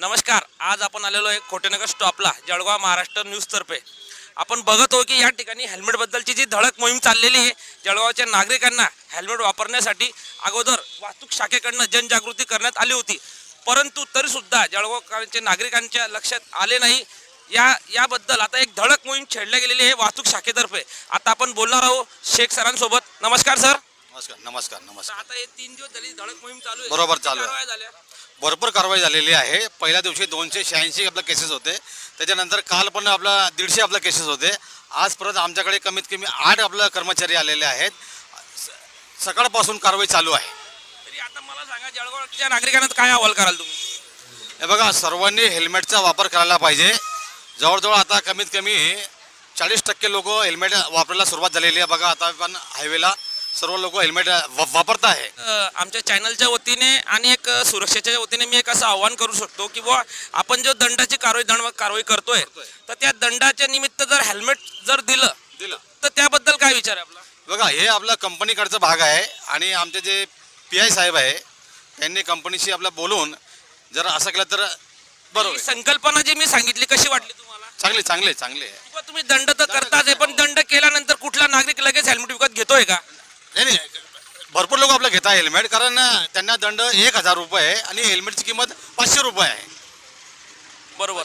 नमस्कार आज आपण आलेलो आहे खोटेनगर स्टॉपला जळगाव महाराष्ट्र न्यूजतर्फे आपण बघत आहोत की या ठिकाणी हेल्मेटबद्दलची जी धडक मोहीम चाललेली आहे जळगावच्या नागरिकांना हेल्मेट वापरण्यासाठी अगोदर वाहतूक शाखेकडनं जनजागृती करण्यात आली होती. परंतु तरीसुद्धा जळगावकरांच्या नागरिकांच्या लक्षात आले नाही. या याबद्दल आता एक धडक मोहीम छेडल्या गेलेली आहे वाहतूक शाखेतर्फे. आता आपण बोलणार आहोत शेख सरांसोबत. नमस्कार सर. नमस्कार नमस्कार नमस्कार. आता हे तीन दिवस झाली धडक मोहीम चालू आहे. बरोबर चालू आहे. कारवाया झाल्या. भरपूर कारवाई झालेली आहे. पहिल्या दिवशी दोनशे शहाऐंशी आपल्या केसेस होते. त्याच्यानंतर काल पण आपला दीडशे आपल्या केसेस होते. आज परत आमच्याकडे कमीत कमी आठ आपलं कर्मचारी आलेले आहेत. स- सकाळपासून कारवाई चालू आहे. तरी आता मला सांगा जळगावच्या नागरिकांना काय अहवाल कराल तुम्ही? हे बघा सर्वांनी हेल्मेटचा वापर करायला पाहिजे. जवळजवळ आता कमीत कमी चाळीस टक्के लोक हेल्मेट वापरायला सुरुवात झालेली आहे. बघा आता पण हायवेला सर्व लोक हेल्मेट वापरत आहे. आमच्या चॅनलच्या वतीने आणि एक सुरक्षेच्या वतीने मी एक असं आव्हान करू शकतो की बुवा आपण जो दंडाची कारवाई दंड कारवाई करतोय तर त्या दंडाच्या निमित्त जर हेल्मेट जर दिलं दिलं. तर त्याबद्दल काय विचार आहे आपला? बघा हे आपला कंपनीकडचा भाग आहे आणि आमचे जे पी आय साहेब आहे त्यांनी कंपनीशी आपलं बोलून जर असं केलं तर बरोबर. ही आहे. संकल्पना जी मी सांगितली कशी वाटली तुम्हाला? चांगले चांगले चांगले आहे. तुम्ही दंड तर करताच आहे पण दंड केल्यानंतर कुठला नागरिक लगेच हेल्मेट विकत घेतोय का? नाही नाही भरपूर लोक आपलं घेतात हेल्मेट कारण त्यांना दंड एक हजार रुपये आहे आणि हेल्मेटची किंमत पाचशे रुपये आहे. बरोबर.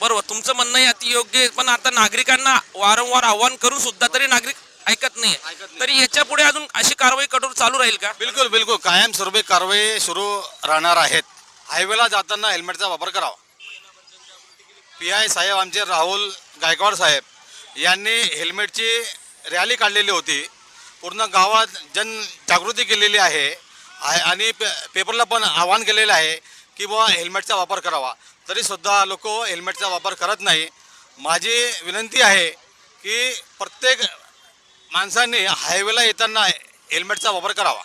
बरोबर. तुमचं म्हणणं आहे अति योग्य आहे पण आता नागरिकांना वारंवार आव्हान करून सुद्धा तरी नागरिक ऐकत नाही. ऐकत नाही. तरी याच्यापुढे अजून अशी कारवाई कठोर चालू राहील का? बिलकुल बिलकुल. कायमस्वरूपी कारवाई सुरू राहणार आहेत. हायवेला जाताना हेल्मेटचा वापर करावा. पी आय साहेब आमचे राहुल गायकवाड साहेब यांनी हेल्मेटची रॅली काढलेली होती. पूर्ण गावात जनजागृती केलेली आहे. आणि पे पेपरला पण आवाहन केलेलं आहे की बुवा हेल्मेटचा वापर करावा. तरीसुद्धा लोक हेल्मेटचा वापर करत नाही. माझी विनंती आहे की प्रत्येक माणसांनी हायवेला येताना हेल्मेटचा वापर करावा.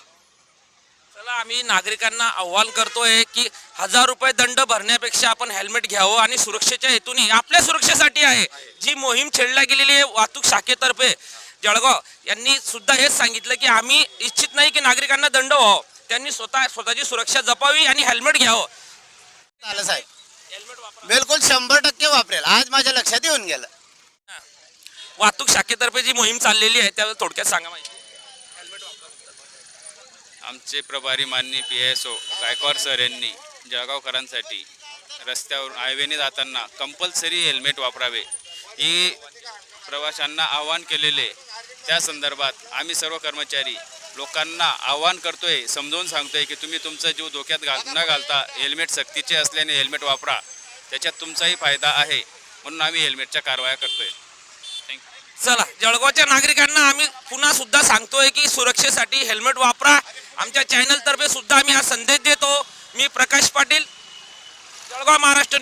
चला आम्ही नागरिकांना आव्हान करतोय की हजार रुपये दंड भरण्यापेक्षा आपण हेल्मेट घ्यावं आणि सुरक्षेच्या हेतूने आपल्या सुरक्षेसाठी आहे. जी मोहीम छेडल्या गेलेली आहे वाहतूक शाखेतर्फे. जळगाव यांनी सुद्धा हेच सांगितलं की आम्ही इच्छित नाही की नागरिकांना दंड व्हावं. त्यांनी स्वतः स्वतःची सुरक्षा जपावी आणि हेल्मेट घ्यावं. आलं साहेब. बिलकुल शंभर टक्के वापरेल. आज माझ्या लक्षात येऊन गेलं. वाहतूक शाखेतर्फे जी मोहीम चाललेली आहे त्यावर थोडक्यात सांगा माहिती. आमचे प्रभारी माननीय P S O Gaikwad sir यांनी जळगावकरांसाठी रस्त्यावर हायवेने जाताना कंपल्सरी हेल्मेट वापरावे. ही प्रवाशांना आवाहन केलेले त्या संदर्भात आम्ही सर्व कर्मचारी लोकांना आवाहन करतोय समजावून सांगतोय की तुम्ही तुमचा जीव धोक्यात घाल न घालता हेल्मेट सक्तीचे असल्याने हेल्मेट वापरा. त्याच्यात तुमचाही फायदा आहे म्हणून आम्ही हेल्मेटच्या कारवाया करतोय. थँक्यू चला जळगावच्या नागरिकांना आम्ही पुन्हा सुद्धा सांगतोय की सुरक्षेसाठी हेल्मेट वापरा. आमच्या चॅनल तर्फे सुद्धा आम्ही हा संदेश देतो. मी प्रकाश पाटील जळगाव महाराष्ट्र